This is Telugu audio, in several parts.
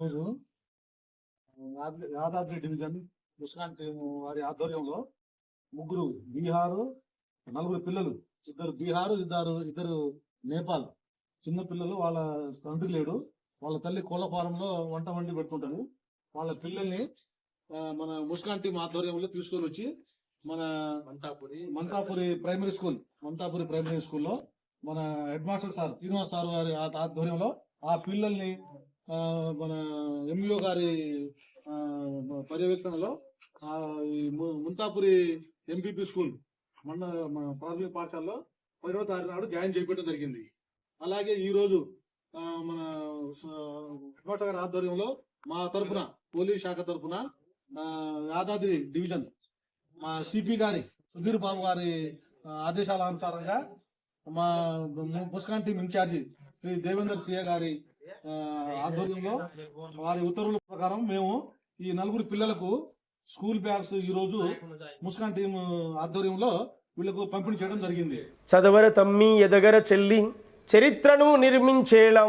రోజు యాద- యాదాద్రి డివిజన్ టీం వారి ఆధ్వర్యంలో ముగ్గురు బీహారు నలుగురు పిల్లలు ఇద్దరు బీహారు ఇద్దరు ఇద్దరు నేపాల్. చిన్న పిల్లలు వాళ్ళ తండ్రి లేడు. వాళ్ళ తల్లి కోళ్ళ ఫారంలో వంట వండి పెట్టుకుంటారు వాళ్ళ పిల్లల్ని మన ముస్కాన్ టీం ఆధ్వర్యంలో తీసుకొని వచ్చి మన Manthapuri Manthapuri primary school Manthapuri primary స్కూల్లో మన head master sir Srinivas sir ఆ- ఆధ్వర్యంలో ఆ పిల్లల్ని మన ఎంఈఓ గారి పర్యవేక్షణలో ఈ ము- ముంతాపురి ఎంపీపీ స్కూల్ మన ప్రాథమిక పాఠశాలలో పదవ తారీఖు నాడు జాయిన్ చేపట్టడం జరిగింది. అలాగే ఈ రోజు మన హెడ్ గారి ఆధ్వర్యంలో మా తరపున పోలీస్ శాఖ తరపున యాదాద్రి డివిజన్ మా సిపి గారి సుధీర్ బాబు గారి ఆదేశాల అనుసారంగా మా ము- Muskaan team incharge Shri Devender CA గారి ఆధ్వర్యంలో వారి ఉత్తర్వుల ప్రకారం మేము ఈ నలుగురు పిల్లలకు స్కూల్ బ్యాగ్స్ ఈ రోజు ముస్కాన్ టీం ఆధ్వర్యంలో వీళ్ళకు పంపిణీ చేయడం జరిగింది. చదవర తమ్మి ఎదగర చెల్లి చరిత్రను నిర్మించేలా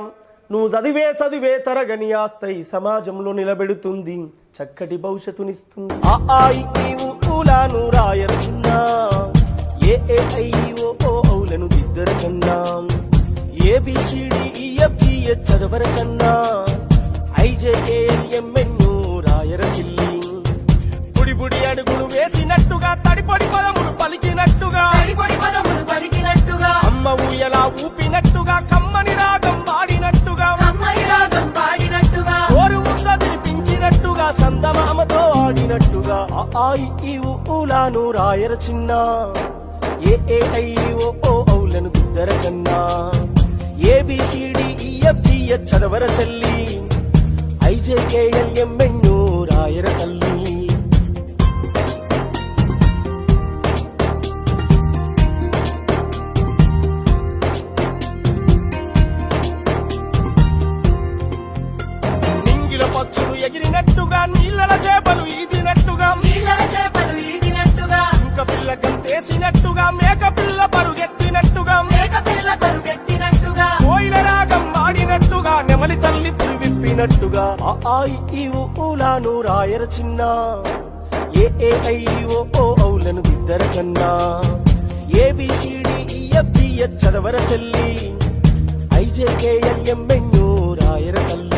నువ్వు చదివే చదివే తరగని ఆస్తై సమాజంలో నిలబెడుతుంది. చక్కటి భవిష్యత్తునిస్తుంది. రాయరున్నా ఏ ఏ ఐ ఓ ఓ ఔలను దిద్దర కన్నా A B C D E F G H చదవర కన్నా ఐజేకేఎల్ ఎంఎన్ను రాయర చిల్లి. బుడి బుడి అడుగులు వేసినట్టుగా తడిపొడి పదములు పలికినట్టుగా. పొడి పదములు పలికినట్టుగా. అమ్మ ఊయలా ఊపినట్టుగా కమ్మని రాగం పాడినట్టుగా. అమ్మాయి రాగం పాడినట్టుగా. ఓరు ముద్ద వినిపించినట్టుగా సందమామతో ఆడినట్టుగా. ఆ ఆ, ఇ, ఈ, ఊలాను రాయర చిన్న. ఏ ఏ ఐ ఓ ఔలను దిద్దర కన్నా. A B F G H చదవర చెల్లి. ఐజేకేఎల్ ఎంఎన్ను రాయర తల్లి. నింగిల పక్షులు ఎగిరినట్టుగా నీళ్ళల చేపలు పురి ఆ ఆ, ఇ, ఊలాను రాయర చిన్న. ఏ ఏ ఐ ఓ ఓ ఔలను దిద్దర కన్నా. ఏ బి చదవర చెల్లి. ఐజేకేఎల్ఎంఎన్యూ రాయర తల్లి.